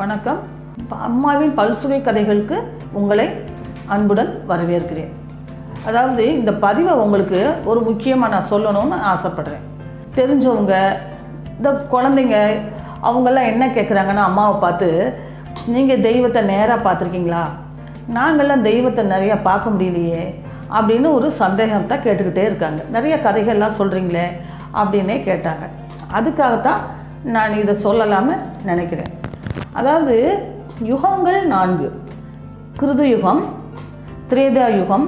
வணக்கம். அம்மாவின் பல்சுவை கதைகளுக்கு உங்களை அன்புடன் வரவேற்கிறேன். அதாவது இந்த பதிவை உங்களுக்கு ஒரு முக்கியமாக நான் சொல்லணும்னு ஆசைப்படுறேன். தெரிஞ்சவங்க இந்த குழந்தைங்க அவங்கெல்லாம் என்ன கேட்குறாங்கன்னா அம்மாவை பார்த்து நீங்கள் தெய்வத்தை நேராக பார்த்துருக்கீங்களா? நாங்கள்லாம் தெய்வத்தை நிறையா பார்க்க முடியலையே அப்படின்னு ஒரு சந்தேகத்தை கேட்டுக்கிட்டே இருக்காங்க. நிறைய கதைகள்லாம் சொல்கிறீங்களே அப்படின்னே கேட்டாங்க. அதுக்காகத்தான் நான் இதை சொல்லலாம்னு நினைக்கிறேன். அதாவது யுகங்கள் நான்கு. கிருது யுகம் திரேதா யுகம்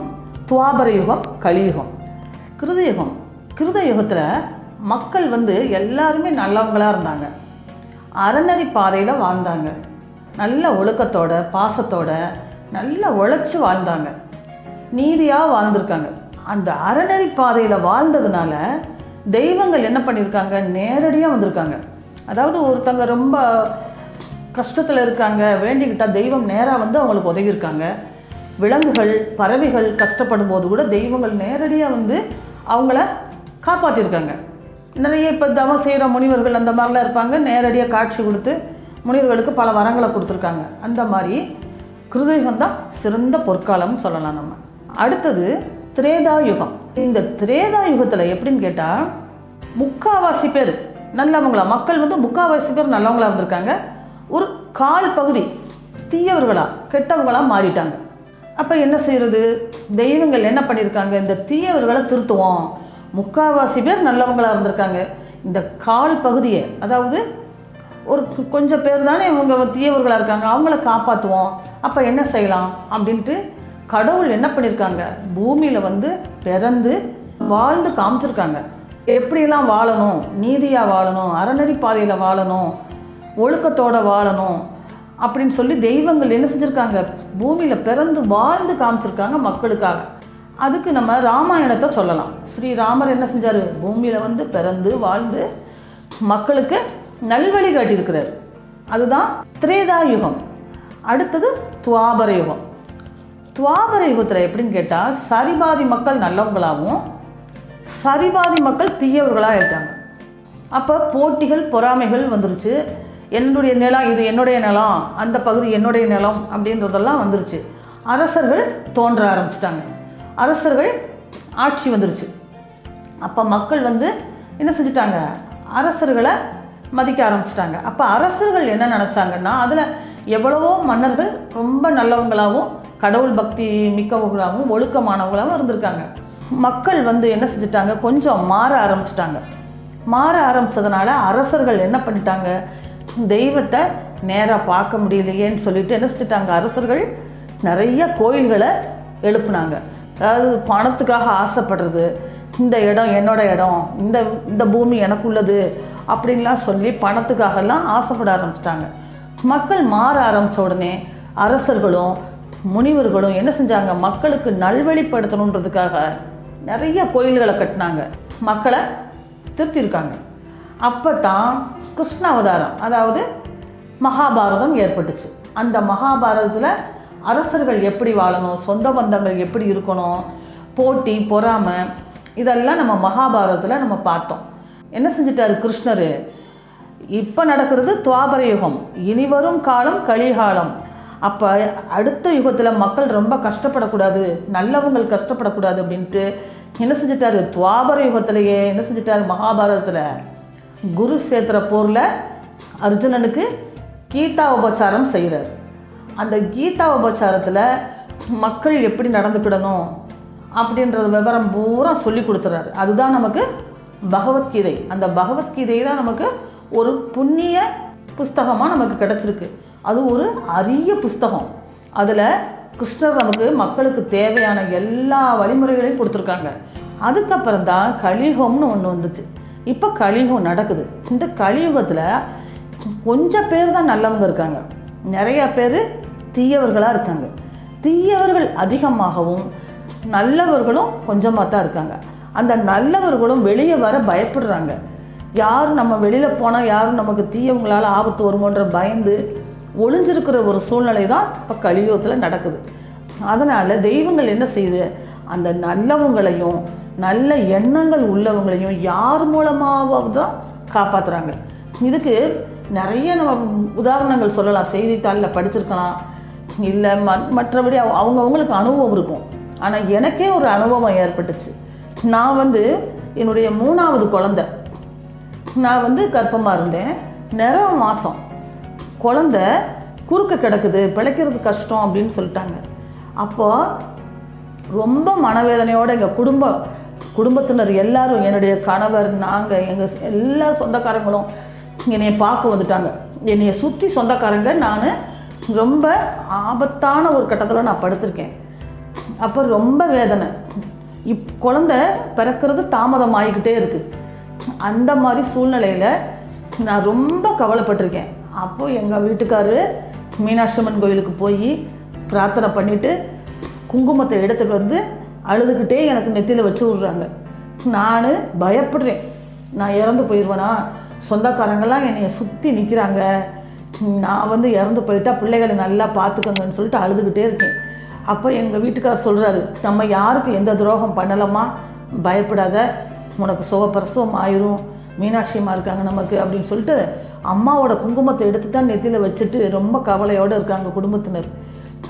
துவாபர யுகம் கலியுகம். கிருத யுகம் கிருத யுகத்தில் மக்கள் வந்து எல்லாருமே நல்லவங்களாக இருந்தாங்க. அறநெறி பாதையில் வாழ்ந்தாங்க. நல்ல ஒழுக்கத்தோட பாசத்தோட நல்ல உழைச்சி வாழ்ந்தாங்க. நீதியாக வாழ்ந்திருக்காங்க. அந்த அறநெறி பாதையில் வாழ்ந்ததுனால தெய்வங்கள் என்ன பண்ணியிருக்காங்க நேரடியாக வந்திருக்காங்க. அதாவது ஒருத்தங்க ரொம்ப கஷ்டத்தில் இருக்காங்க வேண்டிக்கிட்டால் தெய்வம் நேராக வந்து அவங்களுக்கு உதவியிருக்காங்க. விலங்குகள் பறவைகள் கஷ்டப்படும் போது கூட தெய்வங்கள் நேரடியாக வந்து அவங்கள காப்பாற்றிருக்காங்க நிறைய இப்போ தவம் செய்கிற முனிவர்கள் அந்த மாதிரிலாம் இருப்பாங்க. நேரடியாக காட்சி கொடுத்து முனிவர்களுக்கு பல வரங்களை கொடுத்துருக்காங்க. அந்த மாதிரி கிருதயுகம் தான் சிறந்த பொற்காலம்னு சொல்லலாம் நம்ம. அடுத்தது திரேதா யுகம். இந்த திரேதா யுகத்தில் எப்படின்னு கேட்டால் முக்காவாசி பேர் நல்லவங்களா? மக்கள் வந்து முக்காவாசி பேர் நல்லவங்களா இருந்திருக்காங்க. ஒரு கால் பகுதி தீயவர்களாக கெட்டவர்களாக மாறிட்டாங்க. அப்போ என்ன செய்கிறது தெய்வங்கள் என்ன பண்ணியிருக்காங்க இந்த தீயவர்களை திருத்துவோம். முக்காவாசி பேர் நல்லவங்களாக இருந்திருக்காங்க. இந்த கால் பகுதியை அதாவது ஒரு கொஞ்சம் பேர் தானே இவங்க தீயவர்களாக இருக்காங்க அவங்கள காப்பாற்றுவோம் அப்போ என்ன செய்யலாம்? அப்படின்ட்டு கடவுள் என்ன பண்ணியிருக்காங்க பூமியில் வந்து பிறந்து வாழ்ந்து காமிச்சிருக்காங்க. எப்படியெல்லாம் வாழணும்? நீதியாக வாழணும்? அறநெறி பாதையில் வாழணும்? ஒழுக்கத்தோடு வாழணும் அப்படின்னு சொல்லி தெய்வங்கள் என்ன செஞ்சுருக்காங்க? பூமியில் பிறந்து வாழ்ந்து காமிச்சிருக்காங்க மக்களுக்காக. அதுக்கு நம்ம ராமாயணத்தை சொல்லலாம். ஸ்ரீராமர் என்ன செஞ்சார்? பூமியில் வந்து பிறந்து வாழ்ந்து மக்களுக்கு நல்வழி காட்டியிருக்கிறார். அதுதான் திரேதா யுகம். அடுத்தது துவாபர யுகம். துவாபர யுகத்தில் எப்படின்னு கேட்டால் சரிபாதி மக்கள் நல்லவங்களாகவும் சரிபாதி மக்கள் தீயவர்களாக ஆயிட்டாங்க அப்போ போட்டிகள் பொறாமைகள் வந்துருச்சு. என்னுடைய நிலம் இது என்னுடைய நிலம் அந்த பகுதி என்னுடைய நிலம் அப்படின்றதெல்லாம் வந்துருச்சு. அரசர்கள் தோன்ற ஆரம்பிச்சிட்டாங்க. அரசர்கள் ஆட்சி வந்துருச்சு. அப்போ மக்கள் வந்து என்ன செஞ்சிட்டாங்க? அரசர்களை மதிக்க ஆரம்பிச்சிட்டாங்க. அப்போ அரசர்கள் என்ன நினச்சாங்கன்னா அதில் எவ்வளவோ மன்னர்கள் ரொம்ப நல்லவங்களாகவும் கடவுள் பக்தி மிக்கவங்களாகவும் ஒழுக்கமானவங்களாகவும் இருந்திருக்காங்க. மக்கள் வந்து என்ன செஞ்சிட்டாங்க? கொஞ்சம் மாற ஆரம்பிச்சிட்டாங்க. மாற ஆரம்பித்ததுனால அரசர்கள் என்ன பண்ணிட்டாங்க? தெய்வத்தை நேராக பார்க்க முடியலையேன்னு சொல்லிட்டு என்ன செஞ்சிட்டாங்க? அரசர்கள் நிறைய கோயில்களை எழுப்புனாங்க. அதாவது பணத்துக்காக ஆசைப்படுறது. இந்த இடம் என்னோட இடம். இந்த இந்த பூமி எனக்குள்ளது அப்படின்லாம் சொல்லி பணத்துக்காகலாம் ஆசைப்பட ஆரம்பிச்சிட்டாங்க. மக்கள் மாற ஆரம்பித்த உடனே அரசர்களும் முனிவர்களும் என்ன செஞ்சாங்க? மக்களுக்கு நல்வழிப்படுத்தணுன்றதுக்காக நிறைய கோயில்களை கட்டினாங்க. மக்களை திருத்தியிருக்காங்க. அப்போ தான் கிருஷ்ண அவதாரம் அதாவது மகாபாரதம் ஏற்பட்டுச்சு. அந்த மகாபாரதத்தில் அரசர்கள் எப்படி வாழணும் சொந்த பந்தங்கள் எப்படி இருக்கணும் போட்டி பொறாமை இதெல்லாம் நம்ம மகாபாரதத்தில் நம்ம பார்த்தோம். என்ன செஞ்சிட்டாரு கிருஷ்ணர்? இப்போ நடக்கிறது துவாபர யுகம். இனி வரும் காலம் கலிகாலம். அப்போ அடுத்த யுகத்தில் மக்கள் ரொம்ப கஷ்டப்படக்கூடாது நல்லவங்கள் கஷ்டப்படக்கூடாது அப்படின்ட்டு என்ன செஞ்சிட்டாரு? துவாபர யுகத்திலேயே என்ன செஞ்சிட்டாரு மகாபாரதத்தில்? குரு சேத்திர போரில் அர்ஜுனனுக்கு கீதா உபச்சாரம் செய்கிறார் அந்த கீதா உபச்சாரத்தில் மக்கள் எப்படி நடந்துக்கிடணும் அப்படின்றது விவரம் பூரா சொல்லி கொடுத்துறாரு. அதுதான் நமக்கு பகவத்கீதை. அந்த பகவத்கீதை தான் நமக்கு ஒரு புண்ணிய புஸ்தகமாக நமக்கு கிடச்சிருக்கு. அது ஒரு அரிய புஸ்தகம். அதில் கிருஷ்ணர் நமக்கு மக்களுக்கு தேவையான எல்லா வழிமுறைகளையும் கொடுத்துருக்காங்க. அதுக்கப்புறம் தான் கலிஹோம்னு ஒன்று வந்துச்சு. இப்போ கலியுகம் நடக்குது. இந்த கலியுகத்தில் கொஞ்சம் பேர் தான் நல்லவங்க இருக்காங்க. நிறையா பேர் தீயவர்களாக இருக்காங்க. தீயவர்கள் அதிகமாகவும் நல்லவர்களும் கொஞ்சமாக தான் இருக்காங்க. அந்த நல்லவர்களும் வெளியே வர பயப்படுறாங்க. யார் நம்ம வெளியில் போனால் யாரும் நமக்கு தீயவங்களால் ஆபத்து வருமோன்ற பயந்து ஒளிஞ்சிருக்கிற ஒரு சூழ்நிலை தான் இப்போ கலியுகத்தில் நடக்குது. அதனால் தெய்வங்கள் என்ன செய்யுது? அந்த நல்லவங்களையும் நல்ல எண்ணங்கள் உள்ளவங்களையும் யார் மூலமாவது தான் காப்பாற்றுறாங்க இதுக்கு நிறைய நம்ம உதாரணங்கள் சொல்லலாம். செய்தித்தாளில் படிச்சிருக்கலாம். இல்லை ம மற்றபடி அவ- அனுபவம் இருக்கும். ஆனால் எனக்கே ஒரு அனுபவம் ஏற்பட்டுச்சு. நான் வந்து என்னுடைய மூணாவது குழந்த. நான் வந்து கர்ப்பமாக இருந்தேன். நிறவ மாதம் குழந்த குறுக்க கிடக்குது பிழைக்கிறது கஷ்டம் அப்படின்னு சொல்லிட்டாங்க. அப்போது ரொம்ப மனவேதனையோடு எங்கள் குடும்பம் குடும்பத்தினர் எல்லாரும் என்னுடைய கணவர் நாங்கள் எங்கள் எல்லா சொந்தக்காரங்களும் என்னையை பார்க்க வந்துட்டாங்க. என்னையை சுற்றி சொந்தக்காரங்க நான் ரொம்ப ஆபத்தான ஒரு கட்டத்தில் நான் படுத்திருக்கேன். அப்போ ரொம்ப வேதனை. இப் குழந்த பிறக்கிறது தாமதம் ஆகிக்கிட்டே இருக்குது அந்த மாதிரி சூழ்நிலையில் நான் ரொம்ப கவலைப்பட்டிருக்கேன். அப்போது எங்கள் வீட்டுக்காரரு மீனாட்சி அம்மன் கோயிலுக்கு போய் பிரார்த்தனை பண்ணிவிட்டு குங்குமத்தை எடுத்துகிட்டு வந்து அழுதுகிட்டே எனக்கு நெத்தியில் வச்சு விட்றாங்க. நான் பயப்படுறேன். நான் இறந்து போயிடுவேனா சொந்தக்காரங்கெல்லாம் என்னைய சுற்றி நிற்கிறாங்க நான் வந்து இறந்து போயிட்டா பிள்ளைகளை நல்லா பார்த்துக்கோங்கன்னு சொல்லிட்டு அழுதுகிட்டே இருக்கேன். அப்போ எங்கள் வீட்டுக்கார் சொல்கிறாரு நம்ம யாருக்கு எந்த துரோகம் பண்ணலாமா பயப்படாத. உனக்கு சுகப்பிரசவம் ஆயிரும். மீனாட்சியமாக இருக்காங்க நமக்கு அப்படின்னு சொல்லிட்டு அம்மாவோட குங்குமத்தை எடுத்து தான் நெத்தியில் வச்சுட்டு ரொம்ப கவலையோடு இருக்காங்க குடும்பத்தினர்.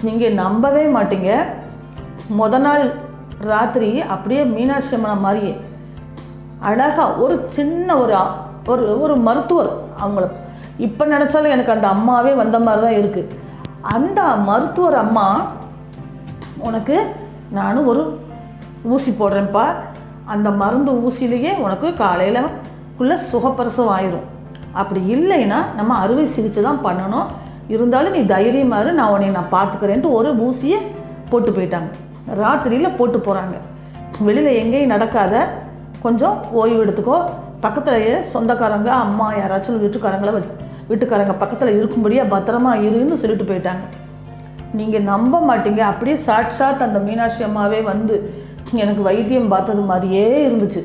நீங்கள் நம்பவே மாட்டீங்க. முத நாள் ராத்திரி அப்படியே மீனாட்சி அம்மனை மாதிரியே அழகாக ஒரு சின்ன ஒரு ஒரு ஒரு மருத்துவர் அவங்கள. இப்போ நினச்சாலும் எனக்கு அந்த அம்மாவே வந்த மாதிரி தான் இருக்குது அந்த மருத்துவர் அம்மா உனக்கு நானும் ஒரு ஊசி போடுறேன்ப்பா. அந்த மருந்து ஊசியிலேயே உனக்கு காலையில் குள்ளே சுகப்பிரசவம் ஆயிரும். அப்படி இல்லைன்னா நம்ம அறுவை சிகிச்சை தான் பண்ணணும். இருந்தாலும் நீ தைரியமாக நான் உன்னை நான் பார்த்துக்கிறேன்ட்டு ஒரு ஊசியை போட்டு போயிட்டாங்க. ராத்திரியில் போட்டு போகிறாங்க வெளியில் எங்கேயும் நடக்காத கொஞ்சம் ஓய்வு எடுத்துக்கோ. பக்கத்துலேயே சொந்தக்காரங்க அம்மா யாராச்சும் வீட்டுக்காரங்கள வீட்டுக்காரங்க பக்கத்தில் இருக்கும்படியாக பத்திரமா இருன்னு சொல்லிட்டு போயிட்டாங்க. நீங்கள் நம்ப மாட்டீங்க. அப்படியே சாட்சாத் அந்த மீனாட்சி அம்மாவே வந்து எனக்கு வைத்தியம் பார்த்தது மாதிரியே இருந்துச்சு.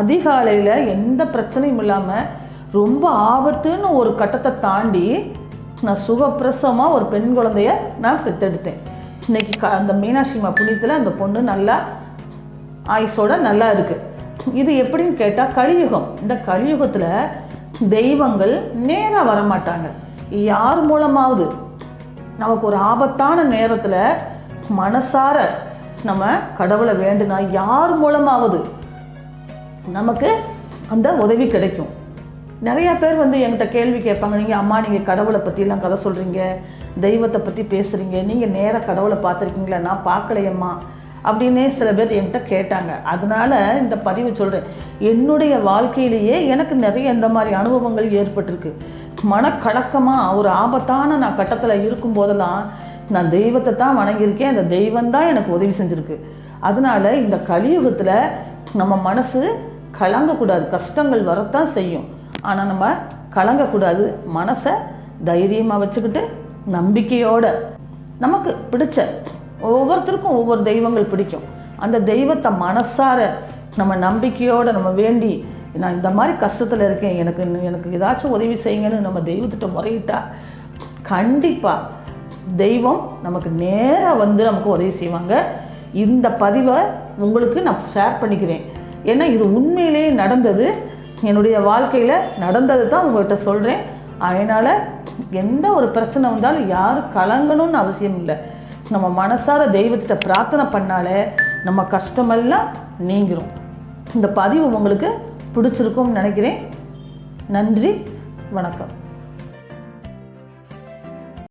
அதிகாலையில் எந்த பிரச்சனையும் இல்லாமல் ரொம்ப ஆபத்துன்னு ஒரு கட்டத்தை தாண்டி நான் சுகப்பிரசமாக ஒரு பெண் குழந்தைய நான் பெற்றெடுத்தேன். இன்றைக்கி க அந்த மீனாட்சி அம்மா புண்ணியத்தில் அந்த பொண்ணு நல்லா ஆயுசோட நல்லா இருக்குது இது எப்படின்னு கேட்டால் கலியுகம். இந்த கலியுகத்தில் தெய்வங்கள் நேராக வரமாட்டாங்க. யார் மூலமாவது நமக்கு ஒரு ஆபத்தான நேரத்தில் மனசார நம்ம கடவுளை வேண்டுனா யார் மூலமாவது நமக்கு அந்த உதவி கிடைக்கும். நிறையா பேர் வந்து என்கிட்ட கேள்வி கேட்பாங்க நீங்கள் அம்மா நீங்கள் கடவுளை பற்றிலாம் கதை சொல்கிறீங்க தெய்வத்தை பற்றி பேசுகிறீங்க நீங்கள் நேராக கடவுளை பார்த்துருக்கீங்களா? நான் பார்க்கலையம்மா. அப்படின்னே சில பேர் என்கிட்ட கேட்டாங்க. அதனால் இந்த பதிவு சொல்கிறேன் என்னுடைய வாழ்க்கையிலேயே எனக்கு நிறைய இந்த மாதிரி அனுபவங்கள் ஏற்பட்டிருக்கு. மனக்கலக்கமாக ஒரு ஆபத்தான நான் கட்டத்தில் இருக்கும் போதெல்லாம் நான் தெய்வத்தை தான் வணங்கியிருக்கேன். அந்த தெய்வம் தான் எனக்கு உதவி செஞ்சுருக்கு. அதனால இந்த கலியுகத்தில் நம்ம மனசு கலங்கக்கூடாது. கஷ்டங்கள் வரத்தான் செய்யும். ஆனால் நம்ம கலங்கக்கூடாது. மனசை தைரியமாக வச்சுக்கிட்டு நம்பிக்கையோட நமக்கு பிடிச்ச ஒவ்வொருத்தருக்கும் ஒவ்வொரு தெய்வங்கள் பிடிக்கும். அந்த தெய்வத்தை மனசார நம்ம நம்பிக்கையோடு நம்ம வேண்டி நான் இந்த மாதிரி கஷ்டத்தில் இருக்கேன் எனக்கு எனக்கு ஏதாச்சும் உதவி செய்யுங்கன்னு நம்ம தெய்வத்திட்ட முறையிட்டா கண்டிப்பாக தெய்வம் நமக்கு நேராக வந்து நமக்கு உதவி செய்வாங்க. இந்த பதிவை உங்களுக்கு நான் ஷேர் பண்ணிக்கிறேன். ஏன்னா இது உண்மையிலேயே நடந்தது. என்னுடைய வாழ்க்கையில் நடந்தது தான் உங்கள்கிட்ட சொல்கிறேன் அதனால் எந்த ஒரு பிரச்சனை வந்தாலும் யாரும் கலங்கணும்னு அவசியம் இல்லை. நம்ம மனசார தெய்வத்திட்ட பிரார்த்தனை பண்ணாலே நம்ம கஷ்டமெல்லாம் நீங்கிரும். இந்த பதிவு உங்களுக்கு பிடிச்சிருக்கும்னு நினைக்கிறேன். நன்றி வணக்கம்.